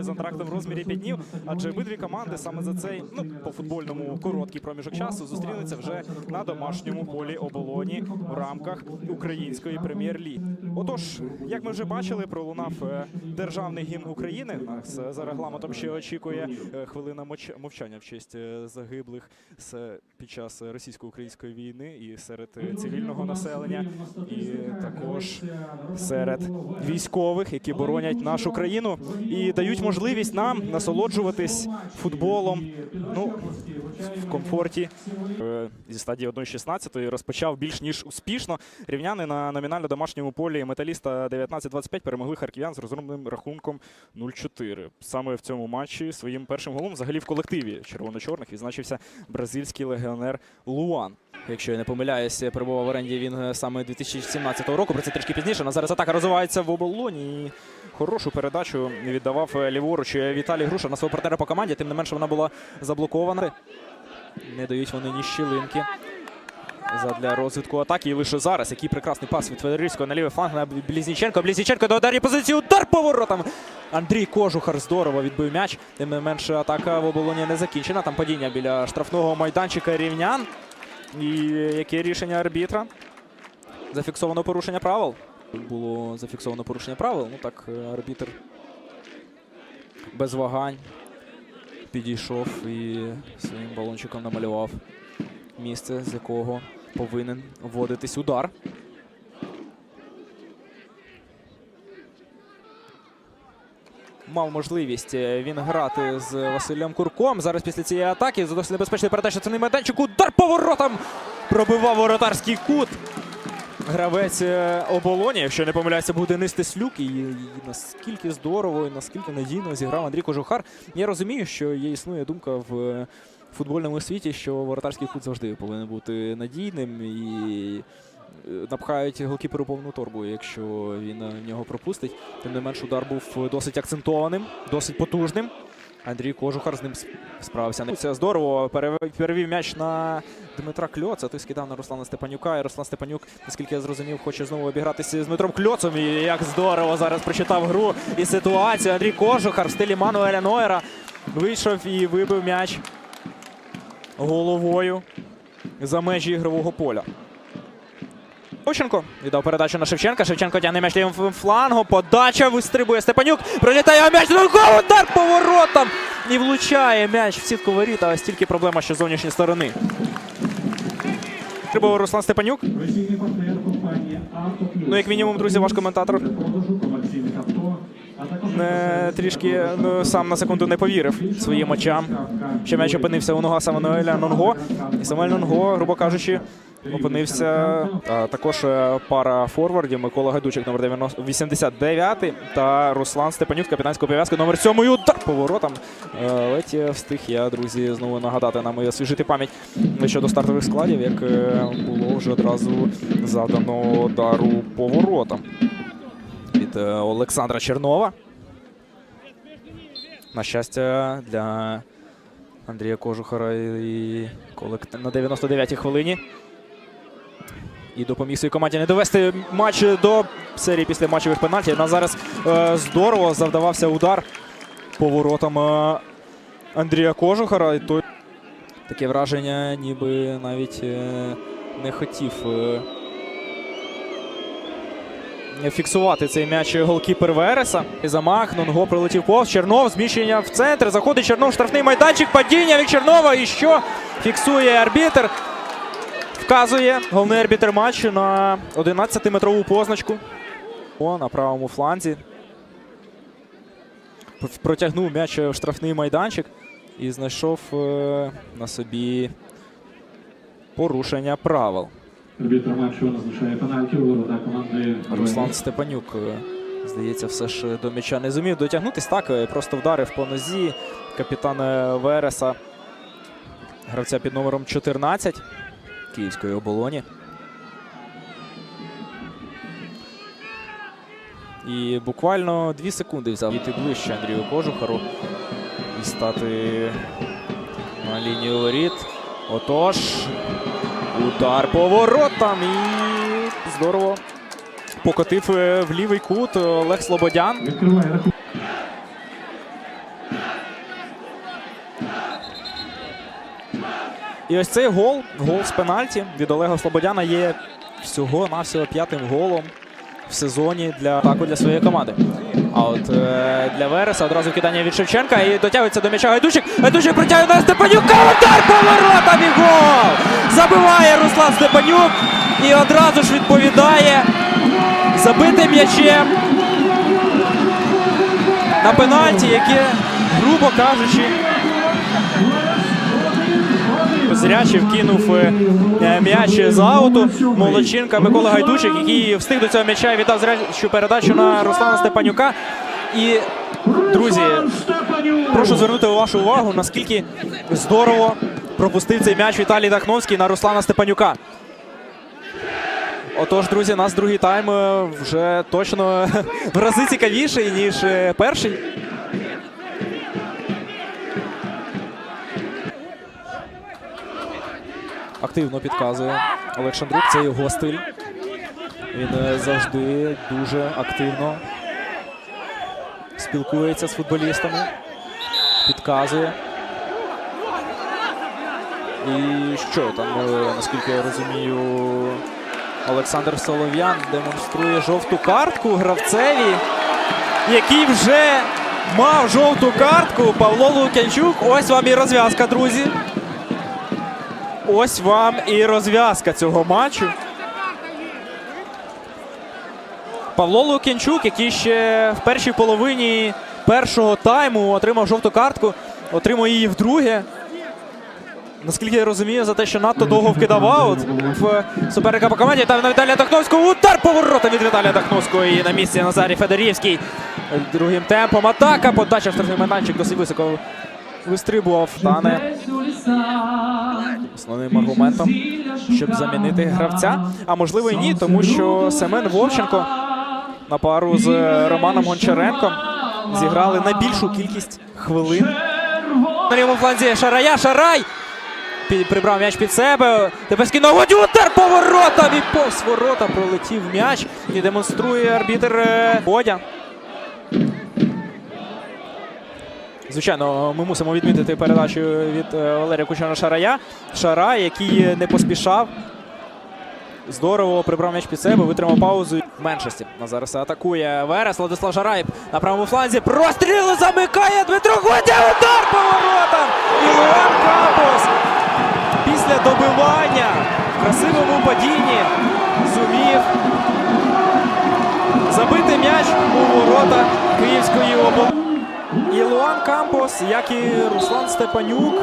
з антрактом в розмірі 5 днів, адже обидві команди саме за цей ну по футбольному короткий проміжок часу зустрінуться вже на домашньому полі оболоні в рамках української прем'єр-ліги. Отож, як ми вже бачили, пролунав е, державний гімн України. Нас е, за регламентом ще очікує е, хвилина мовчання в честь загиблих під час російсько-української війни і серед цивільного населення, і також серед військових, які боронять нашу країну і дають можливість нам насолоджуватись футболом. Ну в комфорті Е, зі стадії 1-16 розпочав більш ніж успішно. Рівняни на номінально домашньому полі металіста 19-25 перемогли харків'ян з розгромним рахунком 0-4. Саме в цьому матчі своїм першим голом взагалі в колективі червоно-чорних відзначився бразильський легіонер Луан. Якщо я не помиляюся, перебував в оренді він е, саме 2017 року. Про це трішки пізніше. На зараз атака розвивається в оболоні. Хорошу передачу віддавав е, ліворуч Віталій Груша на свого партнера по команді. Тим не менше вона була заблокована. Не дають вони ні щілинки задля розвитку атаки. І лише зараз який прекрасний пас від Федорівського на лівий фланг на Блізніченко. Блізніченко до ударі позиції. Удар поворотом. Андрій Кожухар здорово відбив м'яч. Тим не менше атака в оболоні не закінчена. Там падіння біля штрафного майданчика рівнян. І яке рішення арбітра? Зафіксовано порушення правил. Було зафіксовано порушення правил. Ну так, е, арбітр без вагань підійшов і своїм балончиком намалював місце, з якого повинен вводитись удар. Мав можливість е, він грати з Василем Курком. Зараз після цієї атаки за досить небезпечної передачі це не майданчик. Удар поворотом пробивав воротарський кут. Гравець е, оболоні, якщо не помиляюся, був Денис Теслюк. І, і наскільки здорово, і наскільки надійно зіграв Андрій Кожухар. Я розумію, що є існує думка в е, футбольному світі, що воротарський кут завжди повинен бути надійним і е, напхають голкіперу повну торбу, якщо він в нього пропустить. Тим не менш, удар був досить акцентованим, досить потужним. Андрій Кожухар з ним справився. Це здорово. Перевів м'яч на Дмитра Кльоца. Той скидав на Руслана Степанюка. І Руслан Степанюк, наскільки я зрозумів, хоче знову обігратися з Дмитром Кльоцом. І як здорово зараз прочитав гру і ситуацію. Андрій Кожухар в стилі Мануеля Нойера вийшов і вибив м'яч головою за межі ігрового поля. Ощенко віддав передачу на Шевченка. Шевченко тягне м'яч лівим флангом. Подача вистрибує Степанюк. Пролітає м'яч. Ногою, Удар поворотом. І влучає м'яч в сітку воріт. А ось тільки проблема, що з зовнішньої сторони. Трибував Руслан Степанюк. Ну, як мінімум, друзі, ваш коментатор Не, трішки ну, сам на секунду не повірив своїм очам. Що м'яч опинився у ногах Самуеля Нонго. І Самуель Нонго, грубо кажучи, опинився також е, пара форвардів Микола Гайдучик, номер 89 та Руслан Степанюк, капітанського пов'язки, номер 7 удар поворотом. Е, Ледь встиг я, друзі, знову нагадати нам і освіжити пам'ять щодо стартових складів, як е, було вже одразу завдано удару поворотом від е, Олександра Чернова. На щастя, для Андрія Кожухара і колектив на 99-й хвилині. І допоміг своїй команді не довести матч до серії після матчевих пенальтів. На зараз е, здорово завдавався удар поворотом е, Андрія Кожухара. І той таке враження, ніби навіть е, не хотів. Е, фіксувати цей м'яч голкіпер Вереса. Замах. Нонго прилетів повз. Чернов. Зміщення в центр. Заходить Чернов. Штрафний майданчик. Падіння від Чернова. І що? Фіксує арбітр. Вказує головний арбітр матчу на 11-метрову позначку. О, на правому фланзі. Протягнув м'яч в штрафний майданчик і знайшов е, на собі порушення правил. Арбітр матчу назначає пенальті у ворота команди Руслан Степанюк, е, здається, все ж до м'яча не зумів дотягнутись. Так, е, просто вдарив по нозі капітана Вереса, гравця під номером 14 Київської оболоні. І буквально дві секунди взяв йти ближче Андрію Кожухару і стати на лінію воріт. Отож, удар поворотом і здорово покотив е, в лівий кут Олег Слободян. І ось цей гол, гол з пенальті від Олега Слободяна є всього-навсього п'ятим голом в сезоні для атаку для своєї команди. А от е, для Вереса одразу кидання від Шевченка і дотягується до м'яча Гайдучик. Гайдучик притягує на Степанюка. Удар поворотом і гол! Забиває Руслан Степанюк і одразу ж відповідає забитим м'ячем на пенальті, яке, грубо кажучи, Зрячий вкинув е, е, м'яч з ауту. Молодчинка Микола Гайдучик, який встиг до цього м'яча віддав зрячу передачу на Руслана Степанюка. І, друзі, прошу звернути вашу увагу, наскільки здорово пропустив цей м'яч Віталій Дахновський на Руслана Степанюка. Отож, друзі, нас другий тайм е, вже точно в рази цікавіший, ніж перший. Активно підказує Олег Шандрук, це його стиль. Він е, завжди дуже активно спілкується з футболістами, підказує. І що там, е, наскільки я розумію, Олександр Солов'ян демонструє жовту картку гравцеві, який вже мав жовту картку Павло Лук'янчук. Ось вам і розв'язка, друзі. Ось вам і розв'язка цього матчу. Павло Лук'янчук, який ще в першій половині першого тайму отримав жовту картку, отримав її вдруге. Наскільки я розумію, за те, що надто довго вкидав аут в суперника по команді. Там на Віталія Дахновського удар поворота від Віталія Дахновського. І на місці Назарій Федорівський. Другим темпом атака. Подача в штрафний майданчик досить високо вистрибував. Стане основним аргументом, щоб замінити гравця. А можливо і ні, тому що Семен Вовченко на пару з Романом Гончаренком зіграли найбільшу кількість хвилин. На лівому фланзі Шарая, Шарай! Прибрав м'яч під себе. Тепер скинув удар поворота! І повз ворота пролетів м'яч і демонструє арбітер е, Бодя. Звичайно, ми мусимо відмітити передачу від е, Валерія Кучана Шарая. Шарай, який не поспішав. Здорово прибрав м'яч під себе, витримав паузу. Меншості. А зараз атакує Верес. Владислав Шарай на правому фланзі. Простріл замикає Дмитро Гудя. Удар поворотом! І Луан Кампус після добивання в красивому падінні зумів забити м'яч у ворота Київської області. І Луан Кампос, як і Руслан Степанюк,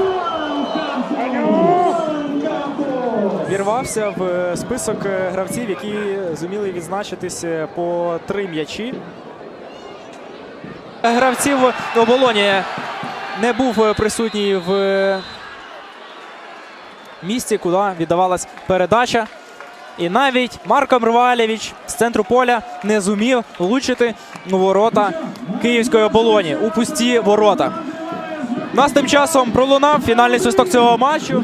вірвався в список гравців, які зуміли відзначитися по три м'ячі. Гравців оболоні не був присутній в місці, куди віддавалась передача. І навіть Марко Мрвалєвич з центру поля не зумів влучити у ворота Київської оболоні у пусті ворота. Нас тим часом пролунав фінальний свисток цього матчу.